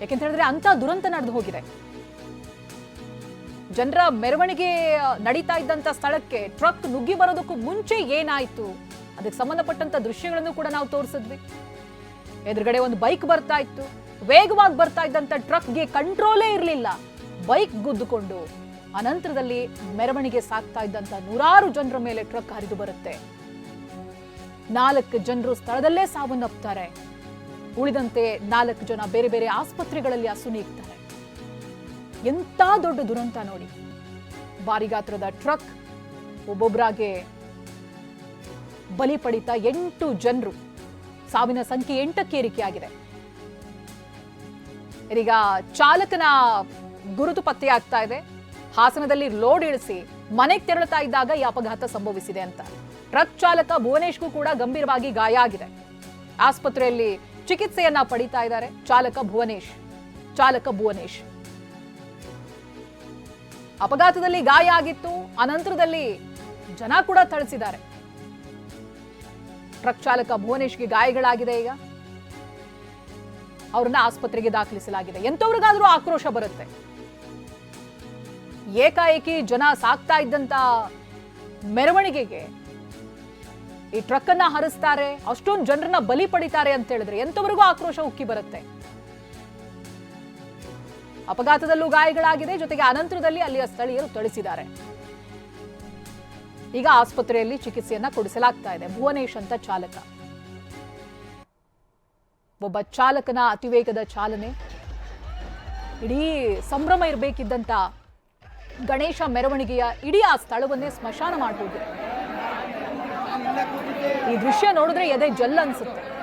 ಯಾಕೆಂತ ಹೇಳಿದ್ರೆ ಅಂತ ದುರಂತ ನಡೆದು ಹೋಗಿದೆ. ಜನರ ಮೆರವಣಿಗೆ ನಡೀತಾ ಇದ್ದಂತ ಸ್ಥಳಕ್ಕೆ ಟ್ರಕ್ ನುಗ್ಗಿ ಬರೋದಕ್ಕೂ ಮುಂಚೆ ಏನಾಯ್ತು? ಅದಕ್ಕೆ ಸಂಬಂಧಪಟ್ಟಂತ ದೃಶ್ಯಗಳನ್ನು ಕೂಡ ನಾವು ತೋರಿಸಿದ್ವಿ. ಎದುರುಗಡೆ ಒಂದು ಬೈಕ್ ಬರ್ತಾ ಇತ್ತು. ವೇಗವಾಗಿ ಬರ್ತಾ ಇದ್ದಂತ ಟ್ರಕ್ಗೆ ಕಂಟ್ರೋಲೇ ಇರಲಿಲ್ಲ. ಬೈಕ್ ಗುದ್ದುಕೊಂಡು ಅನಂತರದಲ್ಲಿ ಮೆರವಣಿಗೆ ಸಾಗ್ತಾ ಇದ್ದಂತ ನೂರಾರು ಜನರ ಮೇಲೆ ಟ್ರಕ್ ಹರಿದು ಬರುತ್ತೆ. ನಾಲ್ಕು ಜನರು ಸ್ಥಳದಲ್ಲೇ ಸಾವನ್ನಪ್ತಾರೆ. ಉಳಿದಂತೆ ನಾಲ್ಕು ಜನ ಬೇರೆ ಬೇರೆ ಆಸ್ಪತ್ರೆಗಳಲ್ಲಿ ಅಸುನೀಗ್ತಾರೆ ಎಂತ ದೊಡ್ಡ ದುರಂತ ನೋಡಿ. ಬಾರಿಗಾತ್ರದ ಟ್ರಕ್ ಒಬ್ಬೊಬ್ಬರಾಗೆ ಬಲಿ ಪಡಿತ ಎಂಟು ಜನರು. ಸಾವಿನ ಸಂಖ್ಯೆ ಎಂಟಕ್ಕೆ ಏರಿಕೆಯಾಗಿದೆ. ಇದೀಗ ಚಾಲಕನ ಗುರುತು ಪತ್ತೆಯಾಗ್ತಾ ಇದೆ. ಹಾಸನದಲ್ಲಿ ಲೋಡ್ ಇಳಿಸಿ ಮನೆಗೆ ತೆರಳುತ್ತಾ ಇದ್ದಾಗ ಈ ಅಪಘಾತ ಸಂಭವಿಸಿದೆ ಅಂತ. ಟ್ರಕ್ ಚಾಲಕ ಭುವನೇಶ್ಗೂ ಕೂಡ ಗಂಭೀರವಾಗಿ ಗಾಯ ಆಗಿದೆ. ಆಸ್ಪತ್ರೆಯಲ್ಲಿ ಚಿಕಿತ್ಸೆಯನ್ನ ಪಡಿತಾ ಇದ್ದಾರೆ. ಚಾಲಕ ಭುವನೇಶ್ ಚಾಲಕ ಭುವನೇಶ್. ಅಪಘಾತದಲ್ಲಿ ಗಾಯ ಆಗಿತ್ತು. ಅನಂತರದಲ್ಲಿ ಜನ ಕೂಡ ಥಳಿಸಿದ್ದಾರೆ. ಟ್ರಕ್ ಚಾಲಕ ಭುವನೇಶ್ಗೆ ಗಾಯಗಳಾಗಿದೆ ಈಗ. ಅವ್ರನ್ನ ಆಸ್ಪತ್ರೆಗೆ ದಾಖಲಿಸಲಾಗಿದೆ. ಎಂತವ್ರಿಗಾದ್ರೂ ಆಕ್ರೋಶ ಬರುತ್ತೆ. ಏಕಾಏಕಿ ಜನ ಸಾಕ್ತಾ ಇದ್ದಂತ ಮೆರವಣಿಗೆಗೆ ಈ ಟ್ರಕ್ ಅನ್ನ ಹರಿಸ್ತಾರೆ, ಅಷ್ಟೊಂದು ಜನರನ್ನ ಬಲಿ ಪಡಿತಾರೆ ಅಂತ ಹೇಳಿದ್ರೆ ಎಂತವರೆಗೂ ಆಕ್ರೋಶ ಉಕ್ಕಿ ಬರುತ್ತೆ? ಅಪಘಾತದಲ್ಲೂ ಗಾಯಗಳಾಗಿದೆ, ಜೊತೆಗೆ ಅನಂತರದಲ್ಲಿ ಅಲ್ಲಿಯ ಸ್ಥಳೀಯರು ಥಳಿಸಿದ್ದಾರೆ. ಈಗ ಆಸ್ಪತ್ರೆಯಲ್ಲಿ ಚಿಕಿತ್ಸೆಯನ್ನ ಕೊಡಿಸಲಾಗ್ತಾ ಇದೆ, ಭುವನೇಶ್ ಅಂತ ಚಾಲಕ. ಒಬ್ಬ ಚಾಲಕನ ಅತಿವೇಗದ ಚಾಲನೆ. ಇಡೀ ಸಂಭ್ರಮ ಇರಬೇಕಿದ್ದಂತ ಗಣೇಶ ಮೆರವಣಿಗೆಯ ಇಡೀ ಆ ಸ್ಥಳವನ್ನೇ ಸ್ಮಶಾನ ಈ ದೃಶ್ಯ ನೋಡಿದ್ರೆ ಎದೆ ಜಲ್ ಅನ್ಸುತ್ತೆ.